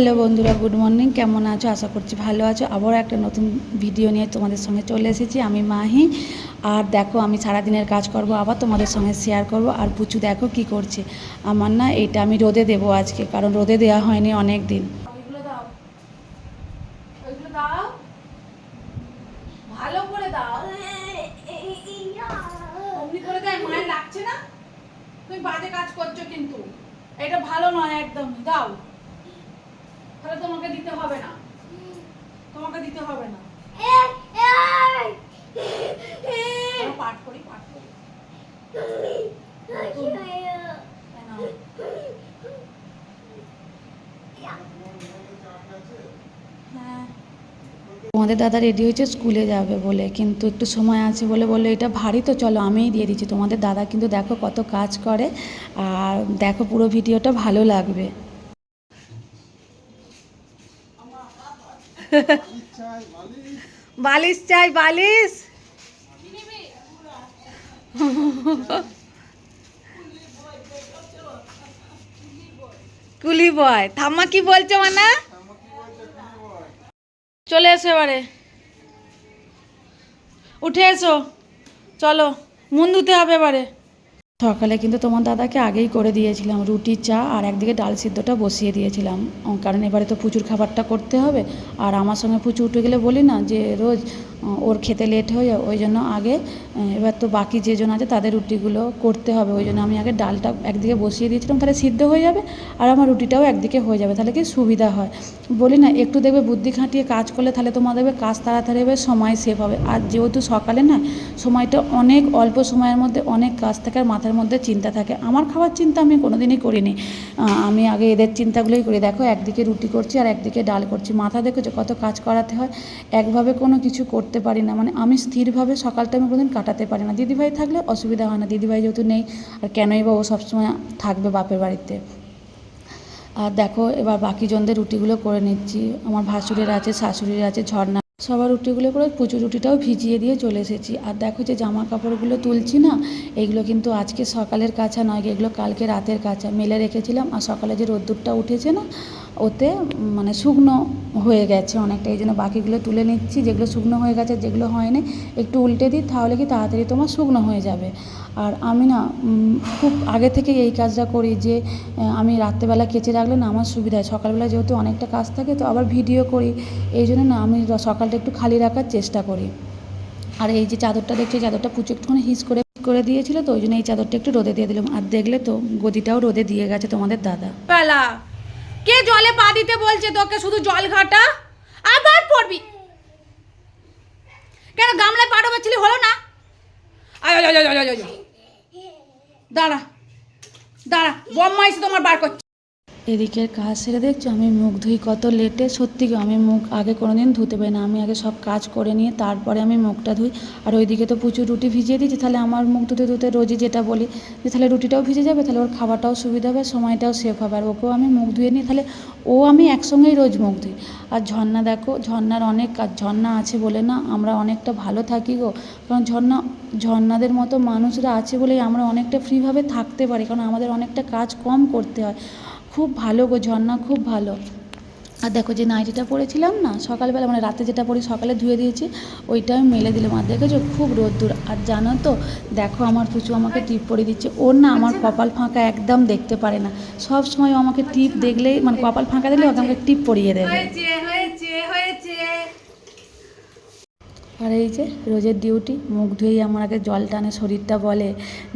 Hello বন্ধুরা, good morning. কেমন আছো? আশা করছি ভালো আছো। আবারও একটা নতুন ভিডিও নিয়ে তোমাদের সঙ্গে চলে এসেছি। আমি মাহি। আর দেখো, আমি সারাদিনের কাজ করব, আবার তোমাদের সঙ্গে শেয়ার করব। আর পুচু, দেখো কি করছে। আমার না, এটা আমি রোদে দেবো আজকে, কারণ রোদে দেওয়া হয়নি অনেক দিন কাজ করছ কিন্তু। এটা ভালো নয় একদম। দাও। তাহলে তোমাকে দিতে হবে না। তোমাকে দিতে হবে না। পাঠ করি পাঠ করি। হ্যাঁ। তোমাদের দাদা রেডি হয়েছে স্কুলে যাবে বলে, কিন্তু একটু সময় আছে বলে বলল, এটা ভারী তো, চলো আমিই দিয়ে দিচ্ছি। তোমাদের দাদা কিন্তু দেখো কত কাজ করে, আর দেখো পুরো ভিডিওটা ভালো লাগবে। বালিশ চাই, বালিশ। কুলি বয়। ঠাম্মা কি বলছে, মানা? চলে এসো এবারে। উঠে এসো। চলো, মন ধুতে হবে এবারে। সকালে কিন্তু তোমার দাদাকে আগেই করে দিয়েছিলাম, রুটি, চা আর একদিকে ডাল সিদ্ধটা বসিয়ে দিয়েছিলাম। কারণ এবারে তো প্রচুর খাবারটা করতে হবে। আর আমার সঙ্গে প্রচুর উঠে গেলে বলি না যে, রোজ ওর খেতে লেট হয়ে, ওই জন্য আগে এবার তো বাকি যেজন আছে তাদের রুটিগুলো করতে হবে, ওই জন্য আমি আগে ডালটা একদিকে বসিয়ে দিয়েছিলাম, তাহলে সিদ্ধ হয়ে যাবে আর আমার রুটিটাও একদিকে হয়ে যাবে, তাহলে কি সুবিধা হয়। বলি না, একটু দেখবে বুদ্ধি খাটিয়ে কাজ করলে তাহলে তোমার দেখবে কাজ তাড়াতাড়ি হবে, সময় সেভ হবে। আর যেহেতু সকালে না, সময়টা অনেক অল্প সময়ের মধ্যে অনেক কাজ থাকে আর মাথার মধ্যে চিন্তা থাকে। আমার খাওয়ার চিন্তা আমি কোনোদিনই করিনি। আমি আগে এদের চিন্তাগুলোই করি, দেখো একদিকে রুটি করছি আর একদিকে ডাল করছি। মাথা দেখেছ কত কাজ করাতে হয়? একভাবে কোনো কিছু করতে পারি না। মানে আমি স্থিরভাবে সকালটা আমি কোনোদিন কাটাতে পারি না। দিদিভাই থাকলে অসুবিধা হয় না। দিদিভাই যেহেতু নেই, আর কেনই বা ও সবসময় থাকবে বাপের বাড়িতে। আর দেখো, এবার বাকি জনদের রুটিগুলো করে নিচ্ছি। আমার ভাসুরের আছে, শাশুড়ির আছে, ঝর্ণা। সবার রুটিগুলো করে প্রচুর রুটিটাও ভিজিয়ে দিয়ে চলে এসেছি। আর দেখো যে জামা কাপড়গুলো তুলছি না, এগুলো কিন্তু আজকে সকালের কাছা নয়, এগুলো কালকে রাতের কাছা মেলে রেখেছিলাম, আর সকালে যে রোদ্দুরটা উঠেছে না ওতে মানে শুকনো হয়ে গেছে অনেকটা, এই জন্য বাকিগুলো তুলে নিচ্ছি। যেগুলো শুকনো হয়ে গেছে, যেগুলো হয়নি, একটু উল্টে দিই, তাহলে কি তাড়াতাড়ি তোমার শুকনো হয়ে যাবে। আর আমি না খুব আগে থেকে এই কাজটা করি যে আমি রাত্রেবেলা কেচে রাখলে না আমার সুবিধা হয়। সকালবেলা যেহেতু অনেকটা কাজ থাকে, তো আবার ভিডিও করি। এই জন্য না আমি সকালটা একটু খালি রাখার চেষ্টা করি। আর এই যে চাদরটা দেখছি চাদরটা পুচু একটুখানি হিস করে করে দিয়েছিল, তো ওই জন্য এই চাদরটা একটু রোদে দিয়ে দিলাম। আর দেখলে তো গদিটাও রোদে দিয়ে গেছে তোমাদের দাদা। বেলা! কে জলে পা দিতে বলছে তোকে? শুধু জল ঘাটা? আবার পড়বি। কেন গামলায় পা ডোবাচ্ছিলি হলো না। দাঁড়া দাঁড়া, বম্মা এসে তোমার বার করছে। এদিকের কাজ সেরে দেখছ? আমি মুখ ধুই কত লেটে। সত্যি আমি মুখ আগে কোনো দিন ধুতে পারি না। আমি আগে সব কাজ করে নিয়ে তারপরে আমি মুখটা ধুই। আর ওইদিকে তো প্রচুর রুটি ভিজিয়ে দিয়েছি। তাহলে আমার মুখ ধুতে ধুতে রোজই যেটা বলি যে তাহলে রুটিটাও ভিজে যাবে, তাহলে ওর খাওয়াটাও সুবিধা হবে, সময়টাও সেভ হবে। আর ওকেও আমি মুখ ধুয়ে নিই তাহলে ও আমি একসঙ্গেই রোজ মুখ ধুই। আর ঝর্ণা দেখো, ঝর্ণার অনেক কাজ, ঝর্ণা আছে বলে না আমরা অনেকটা ভালো থাকি গো। কারণ ঝর্ণা, ঝর্ণাদের মতো মানুষরা আছে বলেই আমরা অনেকটা ফ্রিভাবে থাকতে পারি। কারণ আমাদের অনেকটা কাজ কম করতে হয়। খুব ভালো গো ঝর্ণা খুব ভালো। আর দেখো যে নাইটিটা পরেছিলাম না সকালবেলা মানে রাতে যেটা পরি সকালে ধুয়ে দিয়েছি ওইটা আমি মেলে দিলাম। আর দেখেছ খুব রোদ্দুর। আর জানো তো দেখো আমার পুচু আমাকে টিপ পরে দিচ্ছে। ওর না আমার কপাল ফাঁকা একদম দেখতে পারে না। সব সময় আমাকে টিপ দেখলেই মানে কপাল ফাঁকা দেখলে ওকে আমাকে টিপ পরিয়ে দেবে হয়েছে হয়েছে হয়েছে আর এই যে রোজের ডিউটি মুখ ধুয়েই আগে জল টানে, শরীরটা বলে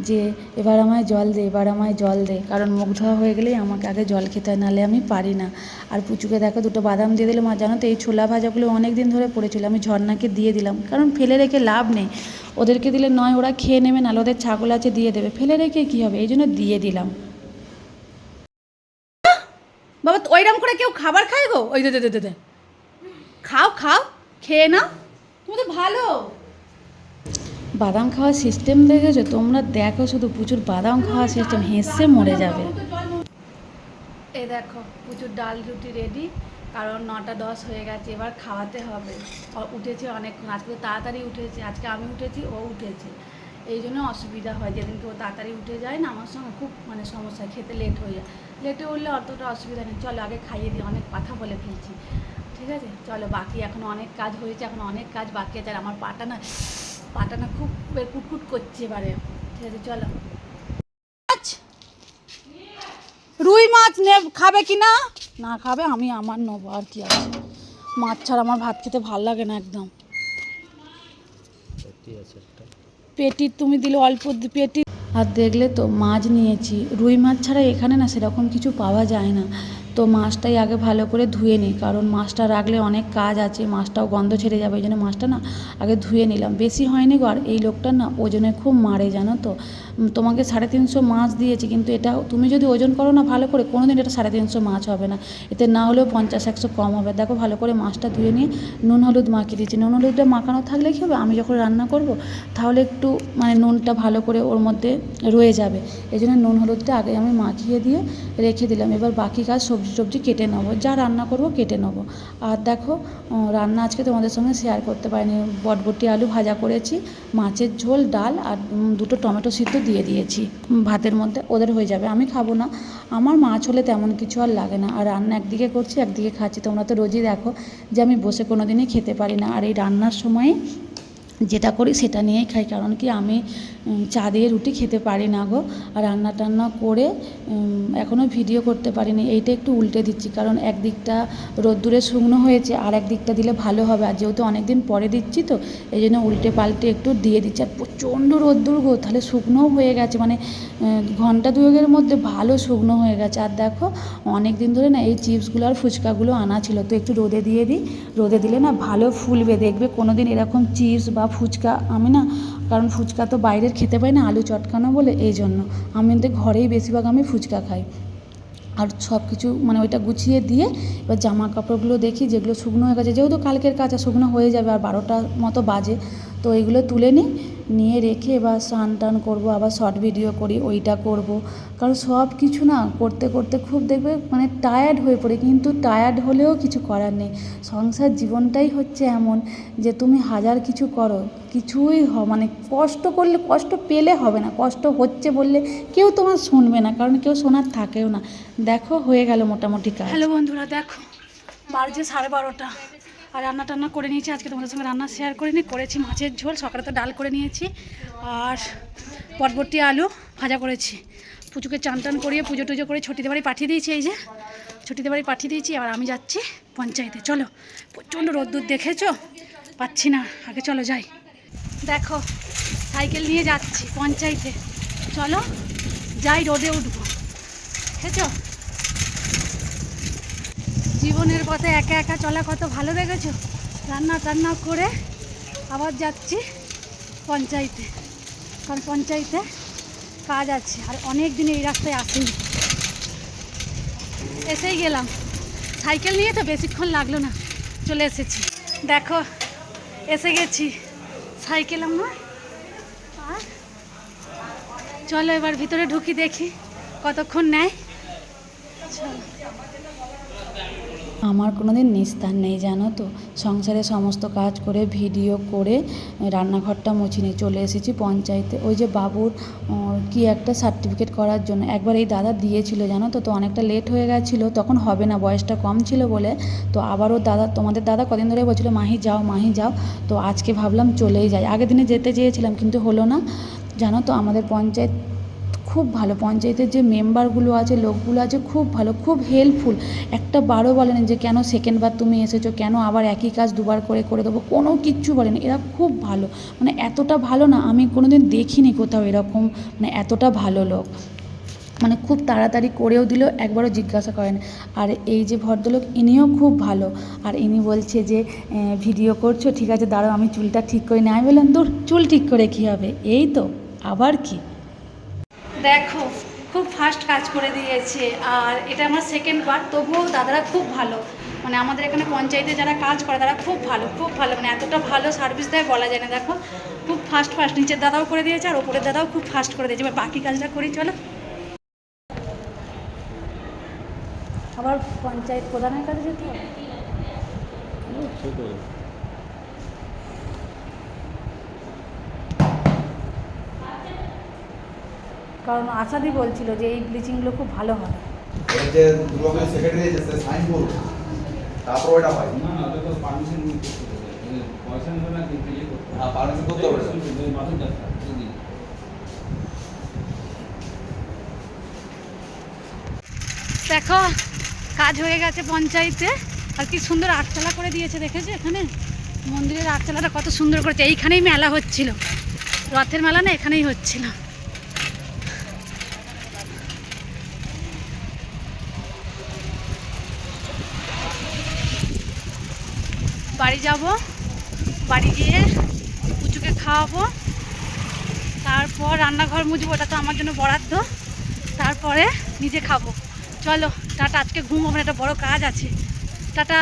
যে, এবার আমায় জল দে, এবার আমায় জল দে। কারণ মুখ ধোয়া হয়ে গেলেই আমাকে আগে জল খেতে হয়, নাহলে আমি পারি না। আর পুচুকে দেখো, দুটো বাদাম দিয়ে দিলাম আর জানো তো, এই ছোলা ভাজাগুলো অনেক দিন ধরে পড়েছিল, আমি ঝর্নাকে দিয়ে দিলাম। কারণ ফেলে রেখে লাভ নেই। ওদেরকে দিলে নয়, ওরা খেয়ে নেবে, নাহলে ওদের ছাগল আছে, দিয়ে দেবে। ফেলে রেখে কী হবে? এই জন্য দিয়ে দিলাম। বাবা ওইরকম করে কেউ খাবার খায় গো? ওই দে। খাও খাও, খেয়ে নাও। তুমি তো ভালো। বাদাম খাওয়ার সিস্টেম দেখেছ? তোমরা দেখো শুধু প্রচুর বাদাম খাওয়ার সিস্টেম হেসে মরে যাবে। এই দেখো প্রচুর ডাল রুটি রেডি কারণ নটা দশ হয়ে গেছে এবার খাওয়াতে হবে। উঠেছে অনেকক্ষণ আজকে তো তাড়াতাড়ি উঠেছে আজকে আমি উঠেছি ও উঠেছে। এই জন্য অসুবিধা হয় যেদিনকে ও তাড়াতাড়ি উঠে যায় না আমার সঙ্গে খুব মানে সমস্যা খেতে লেট হয়ে যায়। লেটে উঠলে অতটা অসুবিধা নেই চলো আগে খাইয়ে দিই অনেক কথা বলে ফেলছি। ঠিক আছে? চলো বাকি এখন অনেক কাজ হয়েছে এখন অনেক কাজ বাকি আছে আর আমার পাটা না পাটা না খুব কুটকুট করছে এবারে। ঠিক আছে চলো। রুই মাছ নে খাবে কি না? না খাবে আমি আমার নেব আর কি আছে। মাছ ছাড়া আমার ভাত খেতে ভালো লাগে না একদম। পেটি তুমি দিলে অল্প পেটি। আর দেখলে তো মাছ নিয়েছি। রুই মাছ ছাড়া এখানে না সেরকম কিছু পাওয়া যায় না। তো মাছটাই আগে ভালো করে ধুয়ে নিই, কারণ মাছটা রাখলে অনেক কাজ আছে, মাছটাও গন্ধ ছেড়ে যাবে ওই জন্য মাছটা না আগে ধুয়ে নিলাম। বেশি হয়নি গো, আর এই লোকটা না ওজনে খুব মারে, জানো তো? তোমাকে সাড়ে তিনশো মাছ দিয়েছি, কিন্তু এটা তুমি যদি ওজন করো না ভালো করে কোনো দিন এটা সাড়ে তিনশো মাছ হবে না। এতে না হলেও পঞ্চাশ, একশো কম হবে। দেখো ভালো করে মাছটা ধুয়ে নিয়ে নুন, হলুদ মাখিয়ে দিয়েছি। নুন হলুদটা মাখানো থাকলে কী হবে? আমি যখন রান্না করব, তাহলে একটু মানে নুনটা ভালো করে ওর মধ্যে রয়ে যাবে। এই জন্য নুন, হলুদটা আগে আমি মাখিয়ে দিয়ে রেখে দিলাম। এবার বাকি কাজ সবজি, টবজি কেটে নেব। যা রান্না করব কেটে নেব। আর দেখো রান্না আজকে তোমাদের সঙ্গে শেয়ার করতে পারিনি। বটবটি, আলু ভাজা করেছি, মাছের ঝোল, ডাল আর দুটো টমেটো সিদ্ধ দিয়ে দিয়েছি। ভাতের মধ্যে ওদের হয়ে যাবে। আমি খাব না। আমার মাছ হলে তেমন কিছু আর লাগে না। আর রান্না একদিকে করছি, একদিকে খাচ্ছি। তোমরা তো রোজই দেখো যে আমি বসে কোনো দিনই খেতে পারি না। আর এই রান্নার সময়ে যেটা করি সেটা নিয়েই খাই, কারণ কি আমি চা দিয়ে রুটি খেতে পারি না গো। আর রান্না টান্না করে এখনও ভিডিও করতে পারিনি। এইটা একটু উল্টে দিচ্ছি, কারণ একদিকটা রোদ্দুরে শুকনো হয়েছে, আর একদিকটা দিলে ভালো হবে। আর যেহেতু অনেক দিন পরে দিচ্ছি তো, এই জন্য উল্টে পাল্টে একটু দিয়ে দিচ্ছি। আর প্রচণ্ড রোদ্দুর গো, তাহলে শুকনোও হয়ে গেছে। মানে ঘণ্টা দুয়েকের মধ্যে ভালো শুকনো হয়ে গেছে। আর দেখো অনেক দিন ধরে না এই চিপসগুলো আর ফুচকাগুলো আনা ছিল। তো একটু রোদে দিয়ে দিই। রোদে দিলে না ভালো ফুলবে, দেখবে কোনো দিন এরকম চিপস বা ফুচকা, আমি না, কারণ ফুচকা তো বাইরের খেতে পাই না, আলু চটকানো বলে, এই জন্য। আমি কিন্তু ঘরেই বেশিরভাগ আমি ফুচকা খাই। আর সব কিছু মানে ওইটা গুছিয়ে দিয়ে, এবার জামা কাপড়গুলো দেখি, যেগুলো শুকনো হয়ে গেছে, যেহেতু কালকের কাঁচা শুকনো হয়ে যাবে, আর বারোটার মতো বাজে তো এইগুলো তুলে নিই, নিয়ে রেখে এবার স্নান টান করব, আবার শর্ট ভিডিও করি, ওইটা করব। কারণ সব কিছু না করতে করতে খুব দেখবে মানে টায়ার্ড হয়ে পড়ে, কিন্তু টায়ার্ড হলেও কিছু করার নেই। সংসার জীবনটাই হচ্ছে এমন যে তুমি হাজার কিছু করো, কিছুই হ মানে কষ্ট করলে কষ্ট পেলে হবে না, কষ্ট হচ্ছে বললে কেউ তোমার শুনবে না, কারণ কেউ শোনার থাকেও না। দেখো হয়ে গেল মোটামুটি কাজ। হ্যালো বন্ধুরা, দেখো, বাজে সাড়ে বারোটা। আর রান্না টান্না করে নিয়েছি। আজকে তোমাদের সঙ্গে রান্না শেয়ার করে নিই করেছি মাছের ঝোল সকালে তো ডাল করে নিয়েছি। আর পটবটি আলু ভাজা করেছি। পুজোকে চান টান করিয়ে পুজো টুজো করে ছুটিতে বাড়ি পাঠিয়ে দিয়েছি, এই যে। ছুটিতে বাড়ি পাঠিয়ে দিয়েছি আর আমি যাচ্ছি পঞ্চায়েতে। চলো, প্রচণ্ড রোদ্দুর দেখেছ? পাচ্ছি না, আগে চলো যাই। দেখো, সাইকেল নিয়ে যাচ্ছি পঞ্চায়েতে। চলো, যাই রোদে উঠবো। বুঝেছ জীবনের পথে একা একা চলা কত ভালো দেখেছ? রান্না টান্না করে আবার যাচ্ছি পঞ্চায়েতে। কারণ পঞ্চায়েতে কাজ আছে, আর অনেক দিন এই রাস্তায় আসেনি। এসেই গেলাম। সাইকেল নিয়ে তো বেশিক্ষণ লাগল না, চলে এসেছি। দেখো, এসে গেছি। সাইকেল আমার। আর চলো এবার ভিতরে ঢুকি দেখি, কতক্ষণ নেয় চলো আমার কোনো দিন নিস্তার নেই, জানো তো? সংসারে সমস্ত কাজ করে, ভিডিও করে, রান্নাঘরটা মুছিনি চলে এসেছি পঞ্চায়েতে। ওই যে বাবুর কি একটা সার্টিফিকেট করার জন্য। একবার এই দাদা দিয়েছিল, জানো তো? তো অনেকটা লেট হয়ে গেছিল, তখন হবে না, বয়সটা কম ছিল বলে। তো আবারও দাদা, তোমাদের দাদা কদিন ধরে বলছিল, মাহি যাও মাহি যাও। তো আজকে ভাবলাম চলেই যাই। আগের দিনে যেতে চেয়েছিলাম, কিন্তু হলো না। জানো তো? আমাদের পঞ্চায়েত খুব ভালো। পঞ্চায়েতের যে মেম্বারগুলো আছে, লোকগুলো আছে, খুব ভালো, খুব হেল্পফুল একটা বারও বলেনি যে, কেন সেকেন্ডবার তুমি এসেছ? কেন আবার একই কাজ দুবার করে করে দেবো? কোনো কিচ্ছু বলেনি এরা খুব ভালো। মানে এতটা ভালো না, আমি কোনো দিন দেখিনি কোথাও এরকম। মানে এতটা ভালো লোক। মানে খুব তাড়াতাড়ি করেও দিল, একবারও জিজ্ঞাসা করেন। আর এই যে ভদ্রলোক, ইনিও খুব ভালো। আর ইনি বলছে যে ভিডিও করছ, ঠিক আছে, দাঁড়াও, আমি চুলটা ঠিক করে নেয় বললাম দূর চুল ঠিক করে কী হবে? এই তো, আবার কি? দেখো, খুব ফাস্ট কাজ করে দিয়েছে। আর এটা আমার সেকেন্ড বার, তবুও দাদারা খুব ভালো। মানে আমাদের এখানে পঞ্চায়েতে যারা কাজ করে, তারা খুব ভালো খুব ভালো। মানে এতটা ভালো সার্ভিস দেয় বলা যায় না, দেখো। খুব ফাস্ট ফাস্ট নিচের দাদাও করে দিয়েছে আর ওপরের দাদাও খুব ফাস্ট করে দিয়েছে। বাকি কাজটা করি, চলো। আবার পঞ্চায়েত প্রধানের কাছে যেতে হবে? কারণ আশাদি বলছিল যে এই ব্লিচিংগুলো খুব ভালো হয়। এর যে দুর্গাপুরের সেক্রেটারি আছে সাইন করবে তারপর ওটা হয়। না না ওটা তো পারমিশন করতে হবে। পয়সা নেবে না কিন্তু ইয়ে করতে হ্যাঁ, permission করতে হবে। মাথা যাত্রা দেখো কাজ হয়ে গেছে পঞ্চায়েতে। আর কি সুন্দর আটচালা করে দিয়েছে দেখেছ এখানে? মন্দিরের আটচালাটা কত সুন্দর করেছে। এইখানেই মেলা হচ্ছিল। রথের মেলা না এখানেই হচ্ছিল। বাড়ি যাব। বাড়ি গিয়ে কুচুকে খাওয়াবো। তারপর রান্নাঘর মুজব ওটা তো আমার জন্য বরাদ্দ। তারপরে নিজে খাব। চলো, টাটা, আজকে ঘুম হবে একটা বড় কাজ আছে। টাটা।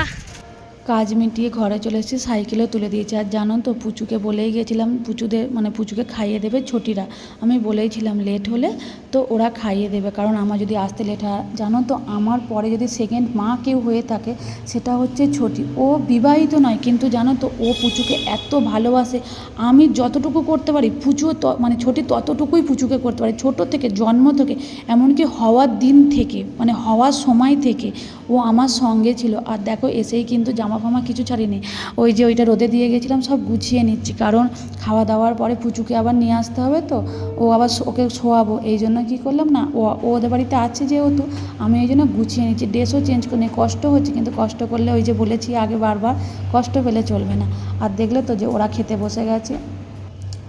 কাজ মিটিয়ে ঘরে চলে এসেছি, সাইকেলও তুলে দিয়েছি। আর জানো তো, পুচুকে বলেই গেছিলাম পুচুদের মানে পুচুকে খাইয়ে দেবে ছোটিরা। আমি বলেইছিলাম, লেট হলে তো ওরা খাইয়ে দেবে। কারণ আমার যদি আসতে লেট হয়, জানো তো, আমার পরে যদি সেকেন্ড মা কেউ হয়ে থাকে, সেটা হচ্ছে ছোটি। ও বিবাহিত নয়, কিন্তু জানো তো, ও পুচুকে এত ভালোবাসে। আমি যতটুকু করতে পারি, পুচুও মানে ছোটি ততটুকুই পুচুকে করতে পারে। ছোট থেকে, জন্ম থেকে, এমনকি হওয়ার দিন থেকে মানে হওয়ার সময় থেকে ও আমার সঙ্গে ছিল। আর দেখো, এসেই কিন্তু জামা ফামা কিছু ছাড়িনি। ওই যে ওইটা রোদে দিয়ে গেছিলাম, সব গুছিয়ে নিচ্ছি। কারণ খাওয়া দাওয়ার পরে পুচুকে আবার নিয়ে আসতে হবে তো। ও আবার ওকে শোয়াবো। এই জন্য কী করলাম না, ও ওদের বাড়িতে আছে যেহেতু, আমি ওই জন্য গুছিয়ে নিচ্ছি। ড্রেসও চেঞ্জ করে কষ্ট হচ্ছে, কিন্তু কষ্ট করলে ওই যে বলেছি আগে বারবার, কষ্ট পেলে চলবে না। আর দেখলে তো যে ওরা খেতে বসে গেছে।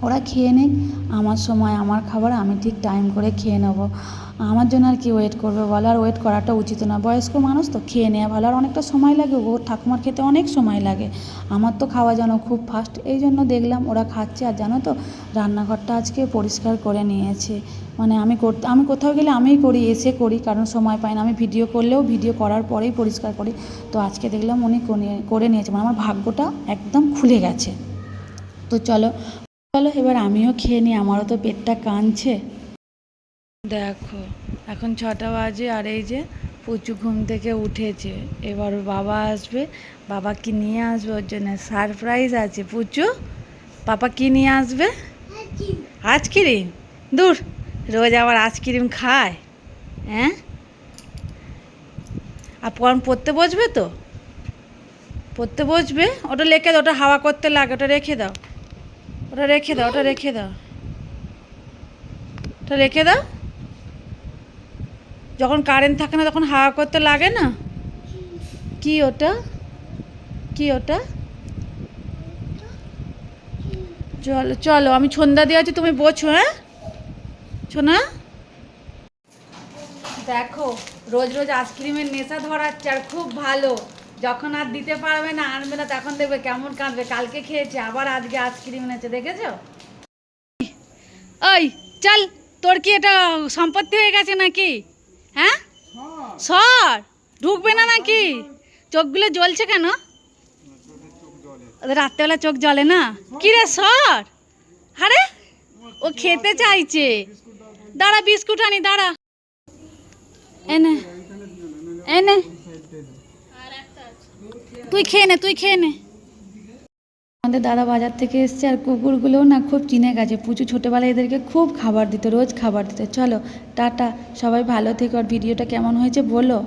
ওরা খেয়ে নিক। আমার সময়, আমার খাবার, আমি ঠিক টাইম করে খেয়ে নেব। আমার জন্য আর কি ওয়েট করবে বলো? আর ওয়েট করাটা উচিত না। বয়স্ক মানুষ তো খেয়ে নেওয়া ভালো। আর অনেকটা সময় লাগে ওর ঠাকুমার খেতে অনেক সময় লাগে। আমার তো খাওয়া যেন খুব ফাস্ট এই জন্য দেখলাম ওরা খাচ্ছে। আর জানো তো, রান্নাঘরটা আজকে পরিষ্কার করে নিয়েছে। মানে আমি করতে আমি কোথাও গেলে আমিই করি, এসে করি। কারণ সময় পাই না। আমি ভিডিও করলেও ভিডিও করার পরেই পরিষ্কার করি। তো আজকে দেখলাম উনি করে- করে নিয়েছে। মানে আমার ভাগ্যটা একদম খুলে গেছে। তো চলো চলো এবার আমিও খেয়ে নিই, আমারও তো পেটটা কাঁদছে। দেখো, এখন ছটা বাজে আর এই যে পুচু ঘুম থেকে উঠেছে। এবার ওর বাবা আসবে বাবা কি নিয়ে আসবে, ওর জন্য সারপ্রাইজ আছে। পুচু, পাপা কি নিয়ে আসবে? আইসক্রিম। দূর, রোজ আবার আইসক্রিম খায়। হ্যাঁ? আর পর পড়তে বসবে তো? পড়তে বসবে? ওটা লেখে দাও, ওটা হাওয়া করতে লাগে, ওটা রেখে দাও। ওটা রেখে দাও, ওটা রেখে দাও। ওটা রেখে দাও। যখন কারেন্ট থাকে না তখন হাওয়া করতে লাগে না? কি ওটা? কি ওটা? চলো চলো, আমি সন্ধ্যা দিয়ে আছি, তুমি বোঝো হ্যাঁ? শোনা। দেখো, রোজ রোজ আইসক্রিমের নেশা ধরাচ্ছে আর খুব ভালো। যখন আর দিতে পারবে না আনবে না তখন দেখবে কেমন কাঁদবে। কালকে খেয়েছে আবার আজকে আইসক্রিম এনেছে দেখেছ? ওই চল তোর কি এটা সম্পত্তি হয়ে গেছে নাকি? হ্যাঁ? সর ঢুকবে না নাকি? চোখগুলো জ্বলছে কেন? ওদের রাত্রেবেলা চোখ জ্বলে না? কি রে সর আরে ও খেতে চাইছে। দাঁড়া বিস্কুট আনি দাঁড়া। এনে এনে। তুই খেয়ে নে, তুই খেয়ে নে। আমাদের দাদা বাজার থেকে এসছে আর কুকুরগুলোও না খুব চিনে গেছে। পুচু ছোটোবেলায় এদেরকে খুব খাবার দিত, রোজ খাবার দিত। চলো, টাটা, সবাই ভালো থেকো। আর ভিডিওটা কেমন হয়েছে বলো।